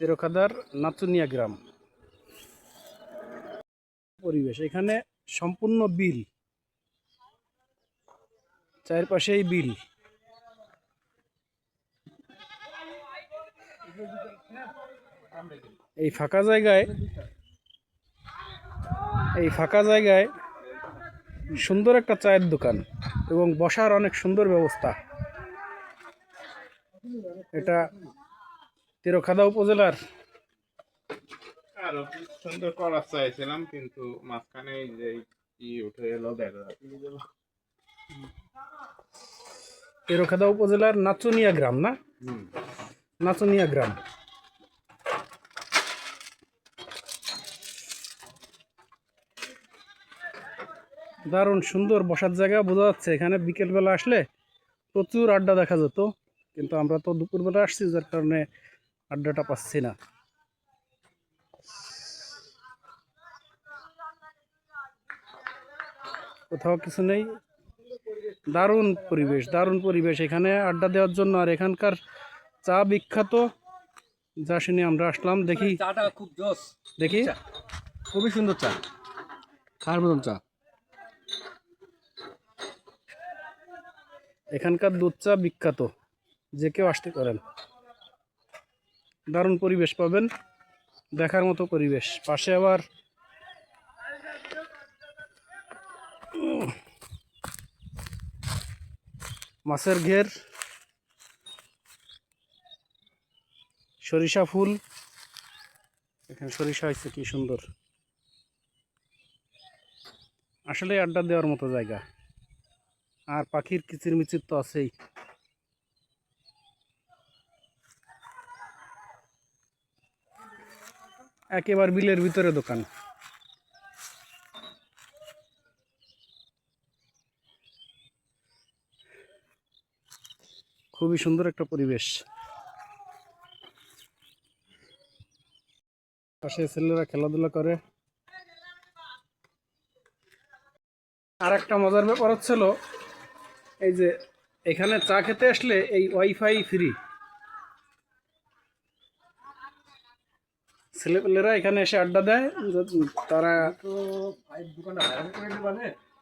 তেরোখাদার নাচুনিয়া গ্রাম। পরিবেশ, এখানে সম্পূর্ণ বিল। চারপাশেই বিল। এই ফাঁকা জায়গায়, এই ফাঁকা জায়গায় সুন্দর একটা চায়ের দোকান এবং বসার অনেক সুন্দর ব্যবস্থা। এটা তেরোখাদা উপজেলার? আরও সুন্দর করার চাইছিলাম কিন্তু মাঝখানে যে কি উঠে এলো দেখা তেরোখাদা উপজেলার নাচুনিয়া গ্রাম না? নাচুনিয়া গ্রাম। দারুণ সুন্দর বসার জায়গা বোঝা যাচ্ছে। এখানে বিকেলবেলা আসলে প্রচুর আড্ডা দেখা যেত কিন্তু আমরা তো দুপুরবেলা আসছি যার কারণে আড্ডাটা পাচ্ছি না। কোথাও কিছু নেই। দারুণ পরিবেশ দারুণ পরিবেশ। এখানে আড্ডা দেওয়ার জন্য আর এখানকার চা বিখ্যাত। যা শুনে আমরা আসলাম দেখি। চাটা খুব জোস। দেখি। খুবই সুন্দর চা। খাওয়ার মতন চা। এখানকার দুধ চা বিখ্যাত। যে কেউ আসতে পারেন। দারুণ পরিবেশ পাবেন, দেখার মতো পরিবেশ। পাশে আবার মাছের ঘের, সরিষা ফুল। এখানে সরিষা হয়েছে, কি সুন্দর। আসলে আড্ডা দেওয়ার মতো জায়গা। আর পাখির কিচিরমিচির তো আছেই। একেবারে বিলের ভিতরে দোকান। খুবই সুন্দর একটা পরিবেশ। পাশে ছেলেরা খেলাধুলা করে। আর একটা মজার ব্যাপার হচ্ছিল, এই যে এখানে চা খেতে আসলে এই ওয়াইফাই ফ্রি। ছেলেপেলেরা এখানে এসে আড্ডা দেয় তারা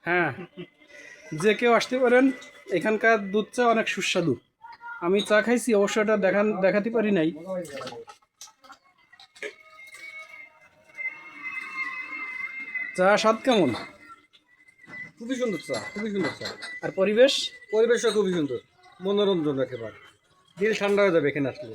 হ্যাঁ। যে কেউ আসতে পারেন এখানকার দুধ চা অনেক সুস্বাদু। আমি চা খাইছি অবশ্য এটা দেখান দেখাতে পারি নাই। চা স্বাদ কেমন? খুবই সুন্দর চা খুবই সুন্দর চা। আর পরিবেশ? পরিবেশটা খুবই সুন্দর মনোরঞ্জন একেবারে। দিল ঠান্ডা হয়ে যাবে এখানে আসলে।